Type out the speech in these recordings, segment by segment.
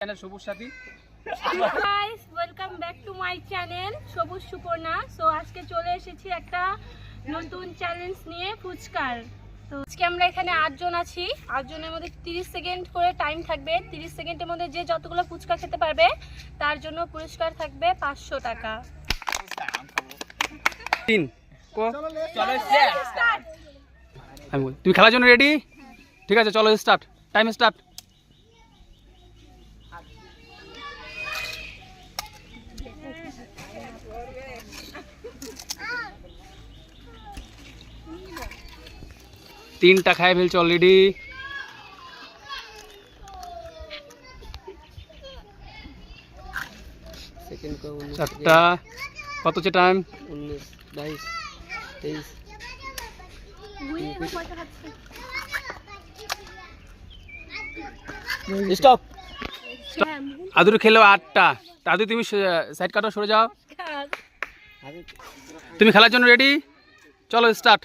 Channel Sabuj Sathi guys welcome back to my channel Sabuj Suparna so আজকে চলে এসেছি একটা নতুন চ্যালেঞ্জ নিয়ে ফুচকার। তো আজকে আমরা এখানে আটজন আছি। আটজনের মধ্যে তিরিশ সেকেন্ড করে টাইম থাকবে। তিরিশ সেকেন্ডের মধ্যে যে যতগুলো ফুচকা খেতে পারবে তার জন্য পুরস্কার থাকবে পাঁচশো টাকা। তিন। কো। চলো Start! আমি বলি তুমি খেলার জন্য রেডি ঠিক আছে চলো স্টার্ট টাইম স্টার্ট তিনটা খাই ফেলছে অলরেডি চারটা। কত হচ্ছে টাইম স্টপ আদুর খেলো আটটা। আদু তুমি সাইড কাটা সরে যাও। হ্যাঁ। তুমি খেলার জন্য রেডি চলো স্টার্ট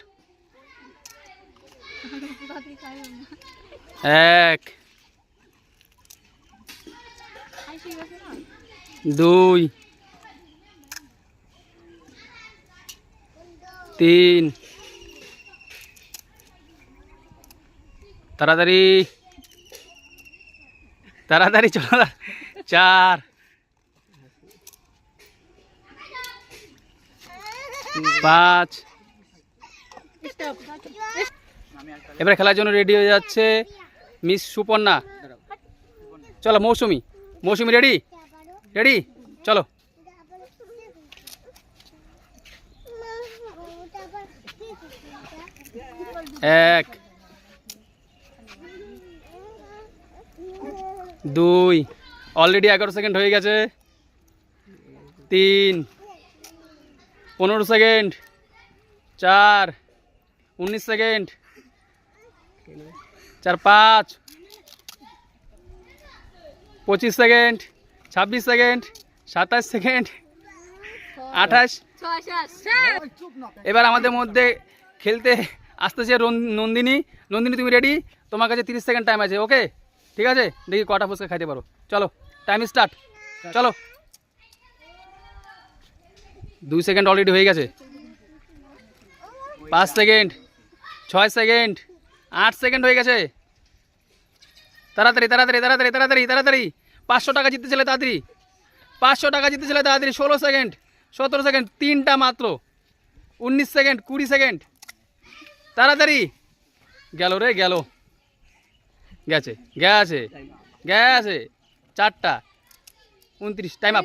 এক দুই তিন। তাড়াতাড়ি। তাড়াতাড়ি চলো। চার। পাঁচ। এবারে খেলার জন্য রেডি হয়ে যাচ্ছে মিস সুপর্ণা। চলো, মৌসুমি। মৌসুমি রেডি রেডি চলো। এক, দুই অলরেডি এগারো সেকেন্ড হয়ে গেছে। তিন, পনেরো সেকেন্ড চার, উনিশ সেকেন্ড চার পাঁচ। পঁচিশ সেকেন্ড, ছাব্বিশ সেকেন্ড, সাতাশ সেকেন্ড, আঠাশ। এবার আমাদের মধ্যে খেলতে আসতেছে নন্দিনী। নন্দিনী, তুমি রেডি তোমার কাছে তিরিশ সেকেন্ড টাইম আছে ওকে ঠিক আছে? দেখি কটা ফুচকা খাইতে পারো। চলো টাইম স্টার্ট চলো। দুই সেকেন্ড অলরেডি হয়ে গেছে। পাঁচ সেকেন্ড, ছয় সেকেন্ড আট সেকেন্ড হয়ে গেছে। তাড়াতাড়ি তাড়াতাড়ি তাড়াতাড়ি তাড়াতাড়ি তাড়াতাড়ি। পাঁচশো টাকা জিততে ছেলে তাড়াতাড়ি। পাঁচশো টাকা জিততে ছেলে তাড়াতাড়ি ষোলো সেকেন্ড সতেরো সেকেন্ড তিনটা মাত্র। উনিশ সেকেন্ড কুড়ি সেকেন্ড। তাড়াতাড়ি। গেল রে গেল। গেছে গেছে গেছে। চারটা। উনত্রিশ টাইম আপ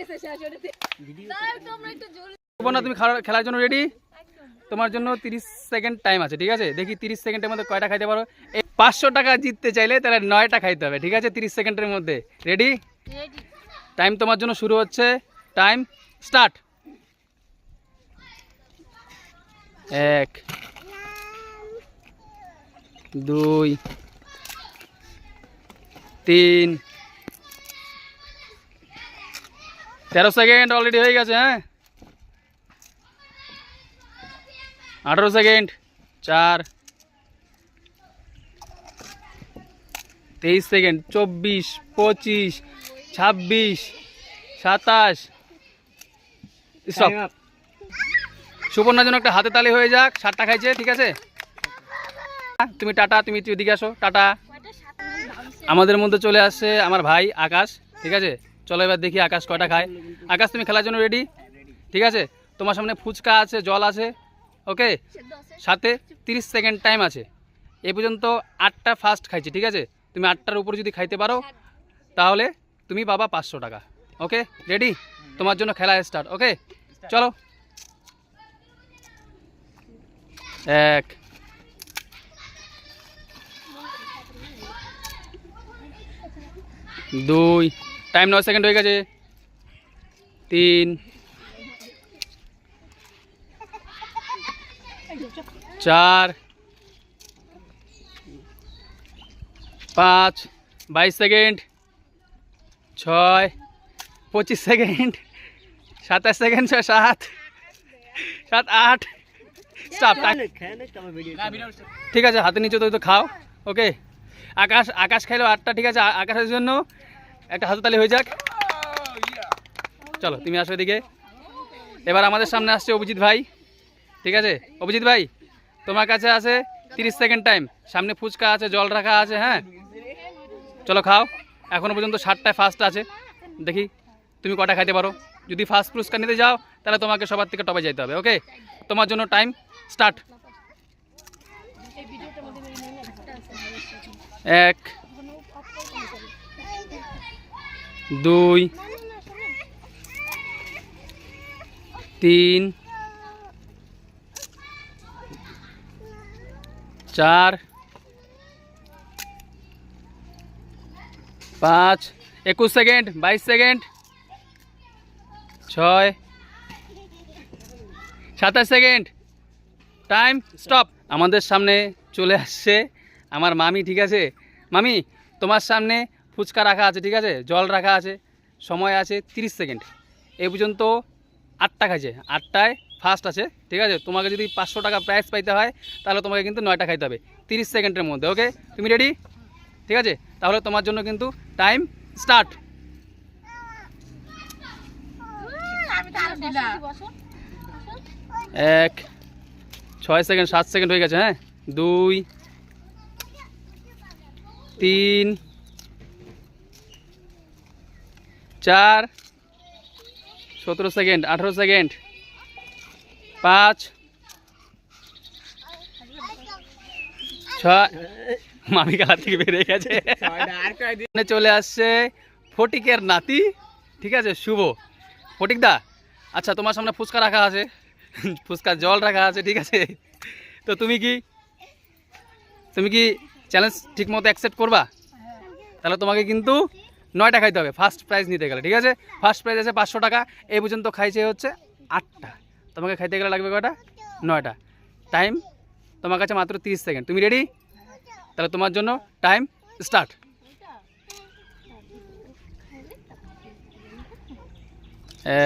না তুমি খেলার জন্য রেডি তোমার জন্য তিরিশ সেকেন্ড টাইম আছে ঠিক আছে? দেখি তিরিশ সেকেন্ডের মধ্যে কয়টা খাইতে পারো? এই পাঁচশো টাকা জিততে চাইলে তাহলে নয়টা খাইতে হবে ঠিক আছে? তিরিশ সেকেন্ডের মধ্যে। রেডি টাইম তোমার জন্য শুরু হচ্ছে। টাইম স্টার্ট এক দুই তিন। তেরো সেকেন্ড অলরেডি হয়ে গেছে হ্যাঁ? আঠারো সেকেন্ড। চার তেইশ সেকেন্ড। চব্বিশ পঁচিশ ছাব্বিশ সাতাশ। স্টপ সুপর্ণার জন্য একটা হাতে তালি হয়ে যাক সাতটা খাইছে ঠিক আছে? তুমি টাটা তুমি এদিকে আসো টাটা। আমাদের মধ্যে চলে আসছে আমার ভাই আকাশ ঠিক আছে? চলো এবার দেখি আকাশ কয়টা খায়। আকাশ তুমি খেলার জন্য রেডি ঠিক আছে? তোমার সামনে ফুচকা আছে জল আছে। ওকে? সাথে তিরিশ সেকেন্ড টাইম আছে। এ পর্যন্ত আটটা ফার্স্ট খাইছি, ঠিক আছে? তুমি আটটার উপরে যদি খাইতে পারো, তাহলে তুমি পাবা পাঁচশো টাকা, ওকে? রেডি তোমার জন্য খেলা স্টার্ট ওকে? চলো। এক। দুই। টাইম নয় সেকেন্ড হয়ে গেছে। তিন। চার, পাঁচ, বাইশ সেকেন্ড, ছয়, পঁচিশ সেকেন্ড, সাতাশ সেকেন্ড, ছয়, সাত সাত, আট। ঠিক আছে, হাতে নিচে তো তো খাও। ওকে আকাশ আকাশ খাইলো আটটা, ঠিক আছে, আকাশের জন্য। একটা হাততালি হয়ে যাক। চলো, তুমি আসো এদিকে। এবার আমাদের সামনে আসছে অভিজিৎ ভাই। ঠিক আছে? অভিজিৎ ভাই তোমার কাছে আছে তিরিশ সেকেন্ড টাইম। সামনে ফুচকা আছে, জল রাখা আছে হ্যাঁ? চলো খাও। এখনও পর্যন্ত ষাটটায় ফার্স্ট আছে। দেখি, তুমি কটা খাইতে পারো? যদি ফার্স্ট পুরস্কার নিতে যাও, তাহলে তোমাকে সবার থেকে টপে যেতে হবে ওকে তোমার জন্য টাইম স্টার্ট এক, দুই, তিন চার, পাঁচ, একুশ সেকেন্ড, বাইশ সেকেন্ড, ছয়, সাতাশ সেকেন্ড। Time, stop. আমাদের সামনে চলে আসছে। আমার মামি, ঠিক আছে? মামি, তোমার সামনে ফুচকা রাখা আছে, ঠিক আছে? জল রাখা আছে। সময় আছে তিরিশ সেকেন্ড। এই পর্যন্ত আটটা খাইছে। আটটায় ফার্স্ট আছে, ঠিক আছে? তোমাকে যদি পাঁচশো টাকা প্রাইস পাইতে হয়, তাহলে তোমাকে কিন্তু নয়টা খাইতে হবে। তিরিশ সেকেন্ডের মধ্যে ওকে তুমি রেডি ঠিক আছে? তাহলে তোমার জন্য কিন্তু টাইম স্টার্ট এক, ছয় সেকেন্ড, সাত সেকেন্ড হয়ে গেছে হ্যাঁ? দুই, তিন, চার, সতেরো সেকেন্ড, আঠেরো সেকেন্ড পাঁচ, ছয়, মামি কালা থেকে বেরিয়ে গেছে। চলে আসছে ফটিকের নাতি, ঠিক আছে, শুভ। ফটিক দা আচ্ছা তোমার সামনে ফুচকা রাখা আছে, ফুচকার জল রাখা আছে, ঠিক আছে। তো তুমি কি তুমি কি চ্যালেঞ্জ ঠিক মতো অ্যাকসেপ্ট করবা? তাহলে তোমাকে কিন্তু নয়টা খাইতে হবে ফার্স্ট প্রাইজ নিতে গেলে, ঠিক আছে? ফার্স্ট প্রাইজ আছে পাঁচশো টাকা, এই পর্যন্ত খাইছে হচ্ছে আটটা। তোমাকে খাইতে গেলে লাগবে কটা নয়টা। টাইম তোমার কাছে মাত্র তিরিশ সেকেন্ড তুমি রেডি তাহলে তোমার জন্য টাইম স্টার্ট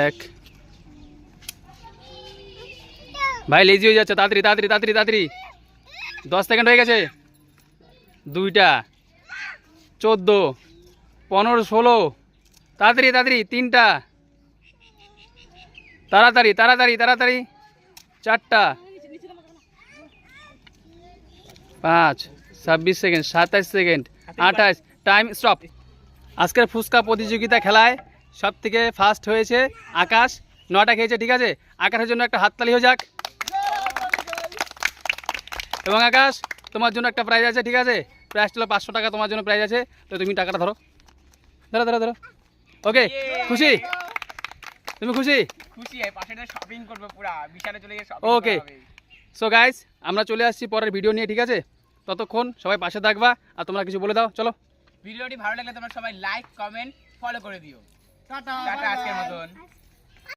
এক। ভাই লেজি হয়ে যাচ্ছে। তাড়াতাড়ি তাড়াতাড়ি তাড়াতাড়ি তাড়াতাড়ি। দশ সেকেন্ড হয়ে গেছে। দুইটা। চোদ্দ। পনেরো, ষোলো। তাড়াতাড়ি তাড়াতাড়ি। তিনটা। তাড়াতাড়ি তাড়াতাড়ি তাড়াতাড়ি। চারটা। পাঁচ ছাব্বিশ সেকেন্ড সাতাশ সেকেন্ড আঠাশ টাইম স্টপ। আজকের ফুচকা প্রতিযোগিতা খেলায় সব থেকে ফার্স্ট হয়েছে আকাশ। নটা খেয়েছে ঠিক আছে? আকাশের জন্য একটা হাততালি হয়ে যাক। এবং আকাশ তোমার জন্য একটা প্রাইজ আছে ঠিক আছে? প্রাইজ হলো পাঁচশো টাকা তোমার জন্য প্রাইজ আছে। তো তুমি টাকাটা ধরো। ধরো ধরো ধরো। ওকে খুশি? তুমি খুশি? খুশি হয় পাশে শপিং করবে পুরা বিশালে চলে গিয়ে শপিং ওকে সো গাইস আমরা চলে আসছি পরের ভিডিও নিয়ে ঠিক আছে? ততক্ষণ সবাই পাশে থাকবা আর তোমরা কিছু বলে দাও চলো। ভিডিওটি ভালো লাগলে তোমরা সবাই লাইক কমেন্ট ফলো করে দিও। টাটা আজকের মতন।